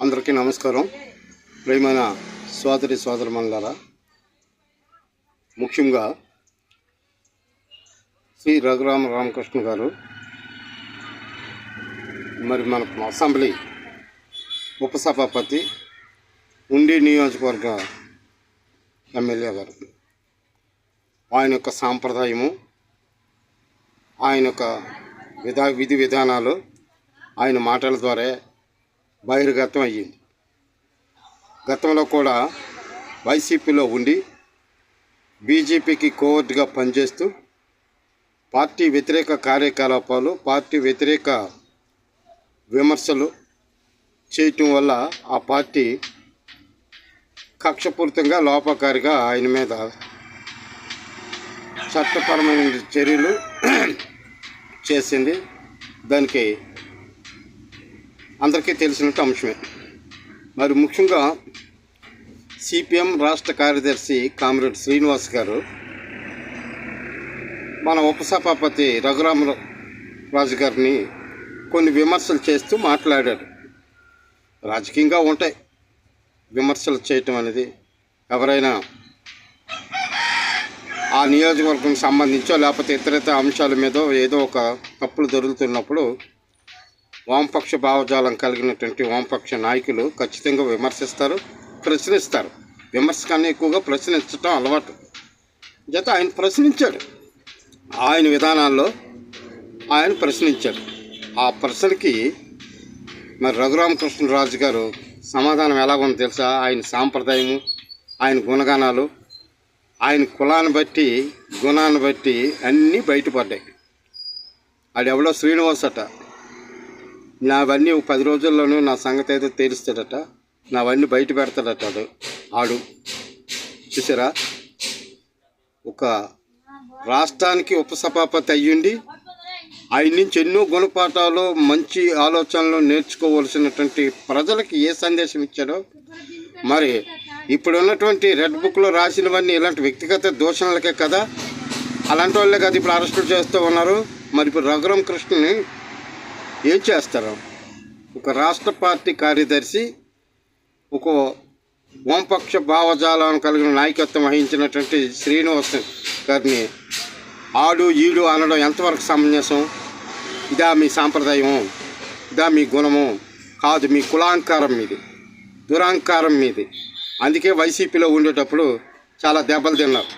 అందరికీ నమస్కారం. ప్రియమైన సోదరి మండలారా ముఖ్యంగా శ్రీ రఘురామ రామకృష్ణ గారు మరి మన అసెంబ్లీ ఉపసభాపతి ఉండి నియోజకవర్గ ఎమ్మెల్యే గారు. ఆయన యొక్క సాంప్రదాయము ఆయన యొక్క విధా విధి విధానాలు ఆయన మాటల ద్వారా బహిర్గతం అయ్యింది. గతంలో కూడా వైసీపీలో ఉండి బీజేపీకి కోవర్ట్గా పనిచేస్తూ పార్టీ వ్యతిరేక కార్యకలాపాలు పార్టీ వ్యతిరేక విమర్శలు చేయటం వల్ల ఆ పార్టీ కక్షపూరితంగా లోపకారిగా ఆయన మీద చట్టపరమైన చర్యలు చేసింది. దానికి అందరికీ తెలిసినట్టు అంశమే. మరి ముఖ్యంగా సిపిఎం రాష్ట్ర కార్యదర్శి కామ్రేడ్ శ్రీనివాస్ గారు మన ఉపసభాపతి రఘురామరాజు గారిని కొన్ని విమర్శలు చేస్తూ మాట్లాడాడు రాజకీయంగా ఉంటాయి విమర్శలు చేయటం అనేది. ఎవరైనా ఆ నియోజకవర్గం సంబంధించో లేకపోతే ఇతరిత అంశాల మీద ఏదో ఒక తప్పులు దొరుకుతున్నప్పుడు వామపక్ష భావజాలం కలిగినటువంటి వామపక్ష నాయకులు ఖచ్చితంగా విమర్శిస్తారు ప్రశ్నిస్తారు. విమర్శ కన్నా ఎక్కువగా ప్రశ్నించడం అలవాటు. జత ఆయన ప్రశ్నించాడు. ఆయన విధానాల్లో ఆయన ప్రశ్నించాడు. ఆ ప్రశ్నకి మరి రఘురామకృష్ణరాజు గారు సమాధానం ఎలాగుందో తెలుసా? ఆయన సాంప్రదాయము ఆయన గుణగానాలు ఆయన కులాన్ని బట్టి గుణాన్ని బట్టి అన్నీ బయటపడ్డాయి. ఆడెవడో శ్రీనివాస్ అట నావన్నీ పది రోజుల్లోనూ నా సంగతి అయితే తేలుస్తాడట నావన్నీ బయట పెడతాడట ఆడు ఆడు. చూసారా? ఒక రాష్ట్రానికి ఉపసభాపతి అయ్యుండి ఆయన నుంచి ఎన్నో గుణపాఠాలు మంచి ఆలోచనలు నేర్చుకోవలసినటువంటి ప్రజలకి ఏ సందేశం ఇచ్చాడో? మరి ఇప్పుడు ఉన్నటువంటి రెడ్ బుక్లో రాసినవన్నీ ఇలాంటి వ్యక్తిగత దూషణలకే కదా? అలాంటి వాళ్ళే కదా ఇప్పుడు అరెస్టులు చేస్తూ ఉన్నారు. మరి ఇప్పుడు రఘురామ కృష్ణని ఏం చేస్తారు. ఒక రాష్ట్ర పార్టీ కార్యదర్శి ఒక వామపక్ష భావజాలను కలిగిన నాయకత్వం వహించినటువంటి శ్రీనివాస్ గారిని ఆడు ఈడు అనడం ఎంతవరకు సమంజసం? ఇదా మీ సాంప్రదాయం ఇదా మీ గుణము కాదు మీ కులాంకారం మీది దురాంకారం మీది. అందుకే వైసీపీలో ఉండేటప్పుడు చాలా దెబ్బలు తిన్నారు.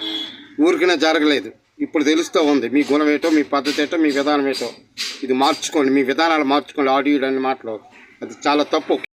ఊరికినా జరగలేదు. ఇప్పుడు తెలుస్తూ ఉంది మీ గుణం ఏంటో మీ పద్ధతి ఏంటో మీ విధానం ఏంటో ఇది మార్చుకోండి మీ విధానాలు మార్చుకోండి ఆడియో అనే మాటలు. అది చాలా తప్పు.